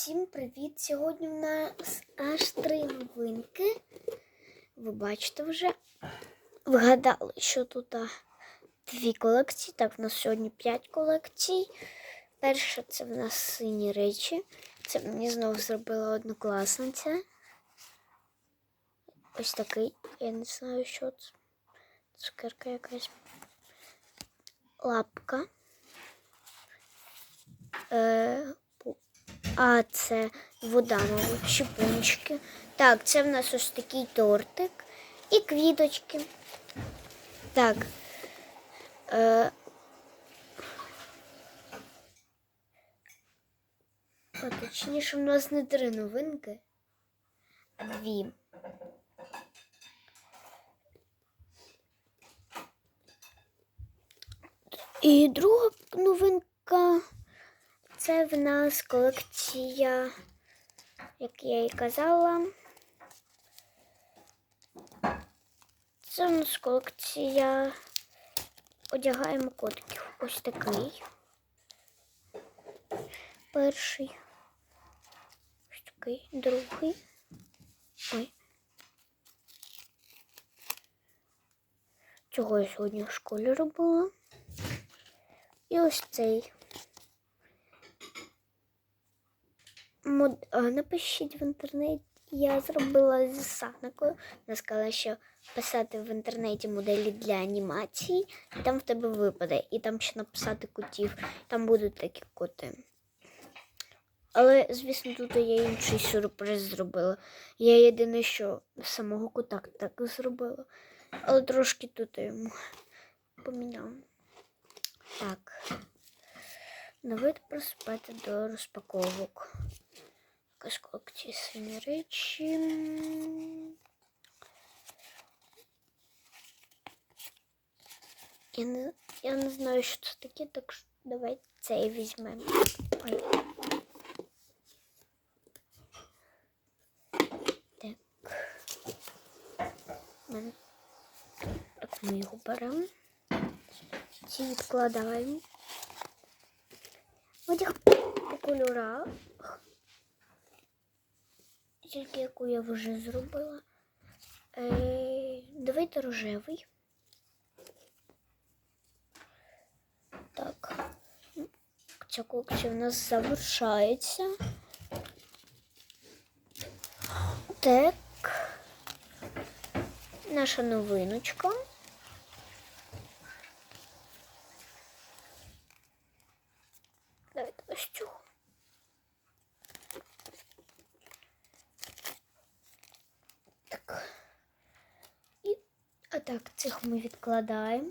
Всім привіт! Сьогодні в нас аж три новинки. Ви бачите вже. Вгадали, що тут дві колекції. Так, в нас сьогодні п'ять колекцій. Перша це в нас сині речі. Це мені знову зробила однокласниця. Ось такий. Я не знаю, що це. Цукерка якась. Лапка. Е, а це вода, мабуть, щепунчики. Так, це в нас ось такий тортик і квіточки. Так. Е, а точніше, в нас не три новинки, а дві. І друга новинка це в нас колекція, як я і казала. Це в нас колекція одягаємо котиків. Ось такий. Перший. Ось такий, другий. Ой. Цього я сьогодні в школі робила. І ось цей. Мод... а, Напишіть в інтернеті. Я зробила з Саникою. Вона сказала, що писати в інтернеті моделі для анімації, і там в тебе випаде. І там ще написати котів. Там будуть такі коти. Але, звісно, тут я інший сюрприз зробила. Я єдине, що самого кота так зробила. Але трошки тут йому поміняла. Так. Давайте приступати до розпаковок. Якась колекція сині речі. Я не, я не знаю, що це таке, так що давайте цей візьмемо. Так. Так, ми його беремо. Ці відкладаємо. Одяг по кольорах. Тільки яку я вже зробила. Е, давайте рожевий. Так. Ця колекція в нас завершається. Так. Наша новиночка. Давайте ось цю. Так. І а так, цих ми відкладаємо.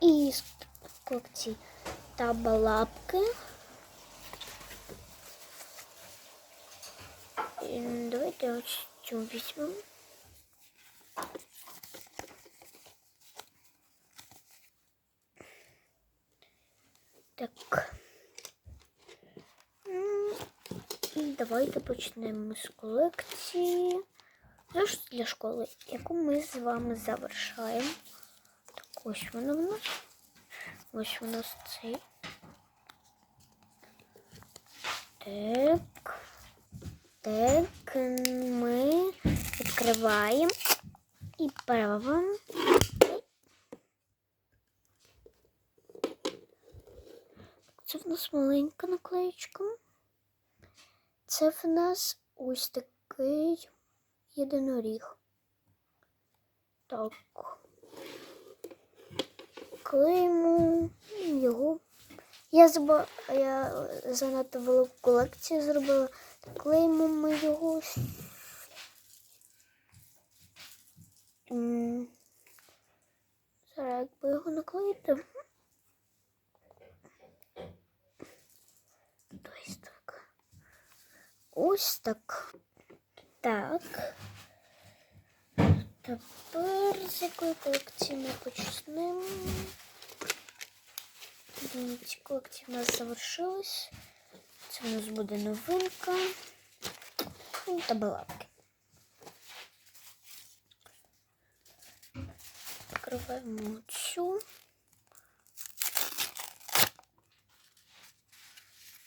І з колекції табалапки. І Давайте ось цю візьмемо. Так. І давайте почнемо з колекції. Для школи, яку ми з вами завершаємо. Так, ось вона в нас. Ось у нас цей. Так. Так, ми відкриваємо і правим. Це в нас маленька наклеєчка. Це в нас ось такий єдиноріг. Так. Клеїмо його. Я заба... я занадто велику колекцію зробила. Клеїмо ми його. ось. Зараз якби його наклеїти. Виставка. Ось так. Так. Тепер з якої колекції ми почнемо? Ні, Ці колекції в нас завершились. Це у нас буде новинка. Ну, та балапки. Відкриваємо цю.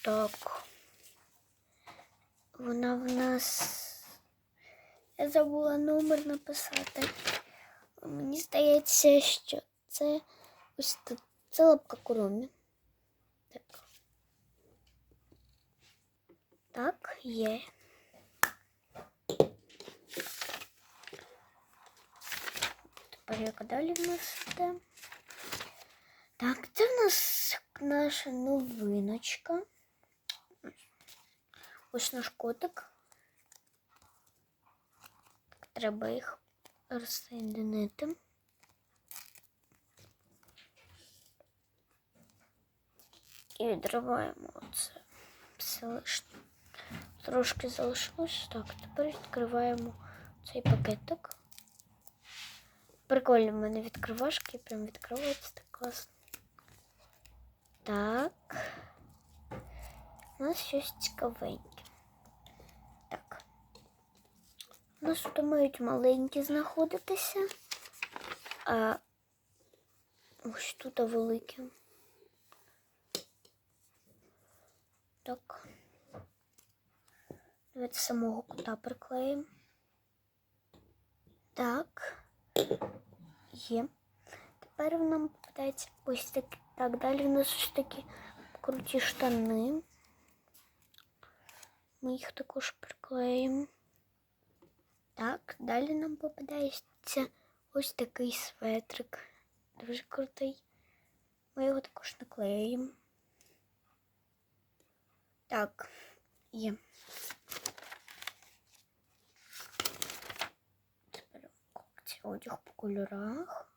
Так. Вона в нас. Я забула номер написати. Мені здається, що це ось тут. Це лапка куромі. Так. Так, є. Тепер яка далі в нас йде? Так, це в нас наша новиночка. Ось наш котик. Треба їх розсоєдинити. І відриваємо оце все лишнє. Трошки залишилось. Так, тепер відкриваємо цей пакетик. Прикольно в мене відкривашки, прям відкриваються так класно. Так. У нас щось цікавеньке. Так. У нас тут мають маленькі знаходитися. А ось тут великі. Так. Давайте самого кота приклеїмо. Так. Є. Тепер нам попадається ось такі. Так, далі у нас ось такі круті штани. Ми їх також приклеїмо. Так, далі нам попадається ось такий светрик. Дуже крутий. Ми його також наклеїмо. Так, є. Тепер одяг по кольорах.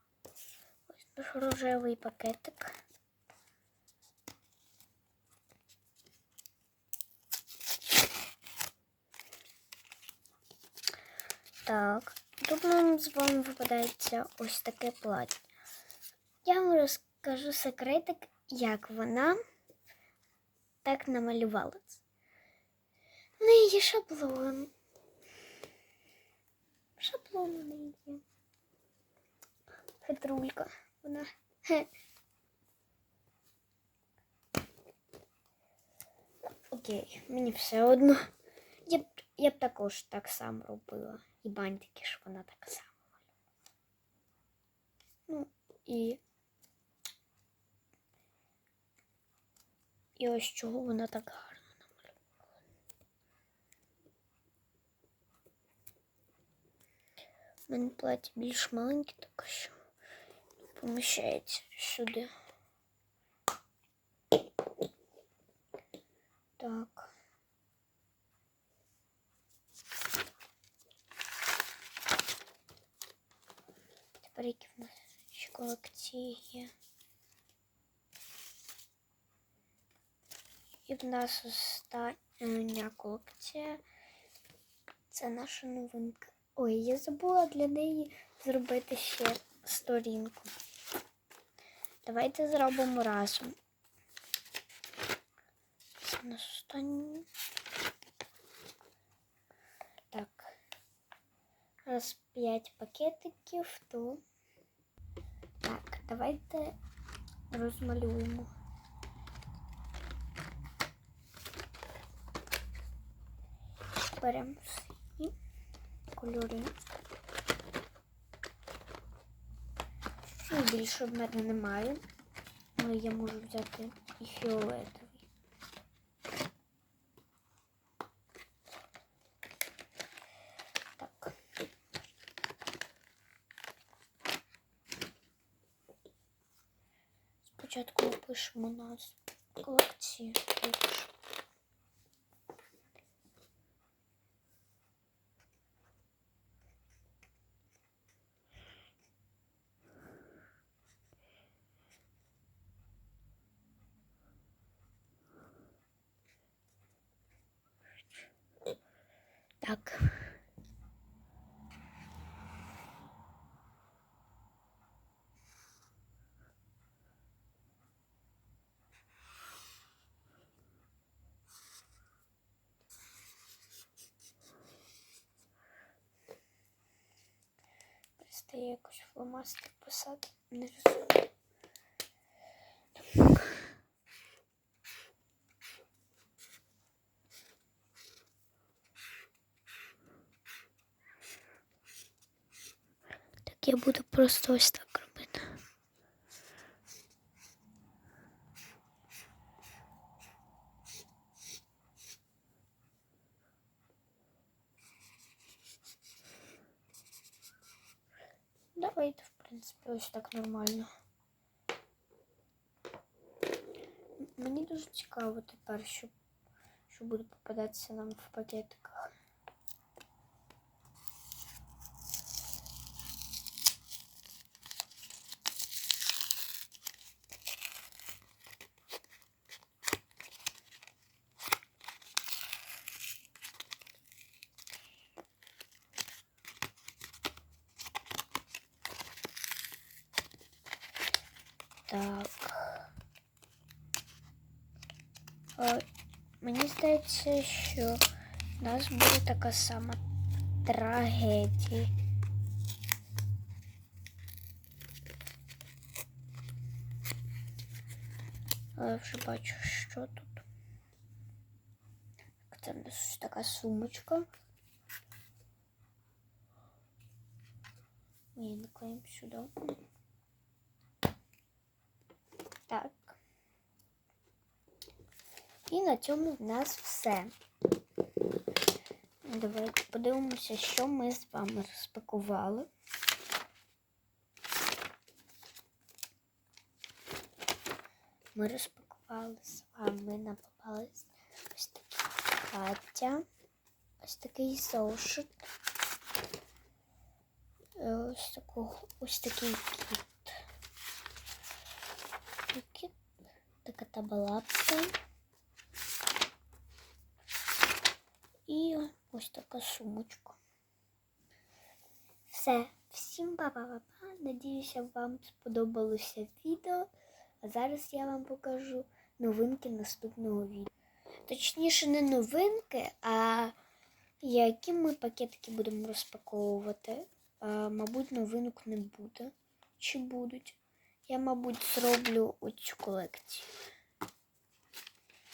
Ось наш рожевий пакетик. Так, тут нам з вами випадається ось таке плаття. Я вам розкажу секретик, як вона так намалювала це. В неї є шаблон. Шаблон у неї є. Хитрулька. Вона. Окей, мені все одно. Я б, я б також так само робила. І бантики ж вона так само малювала. Ну, і. І ось чого вона так гарно намалювала. У мене плаття більш маленьке, так що поміщається сюди. Так. Які в нас колекції. І в нас остання колекція. Це наша новинка. Ой, я забула для неї зробити ще сторінку. Давайте зробимо разом. Це у нас останнє. Так. Раз п'ять пакетиків, то. Давайте розмалюємо. Беремо всі кольори. Ну, більше в мене немає, але я можу взяти і фіолетовий. Так. Опишемо назву колекції. Треба якось фломастер писати. Не розумію. Так я буду просто ось так робити. Принципі, ось так нормально. Мені дуже цікаво тепер, що, що буде попадатися нам в пакетиках. Так. Е, Мені здається, що у нас буде така сама трагедія. Але я вже бачу, що тут. Це у нас така сумочка. Ні, наклеїмо сюди. І на цьому в нас все. Давайте подивимося, що ми з вами розпакували. Ми розпакували з вами, нам ось такі Катя, ось такий зошит, е, ось, такого, ось такий кіт. Кіт, така табалапка. І ось така сумочка. Все. Всім па-па-па-па. Надіюся, вам сподобалося відео. А зараз я вам покажу новинки наступного відео. Точніше, не новинки, а які ми пакетики будемо розпаковувати. А, мабуть, новинок не буде. Чи будуть? Я, мабуть, зроблю оцю колекцію.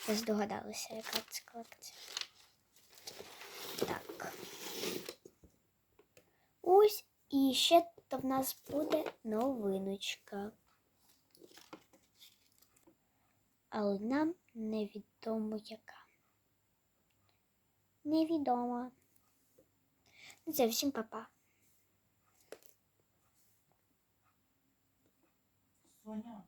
Ви здогадалися, яка це колекція. Так. Ось і ще то в нас буде новиночка. Але нам невідомо яка. Невідомо. Ну, це всім па-па. Соня,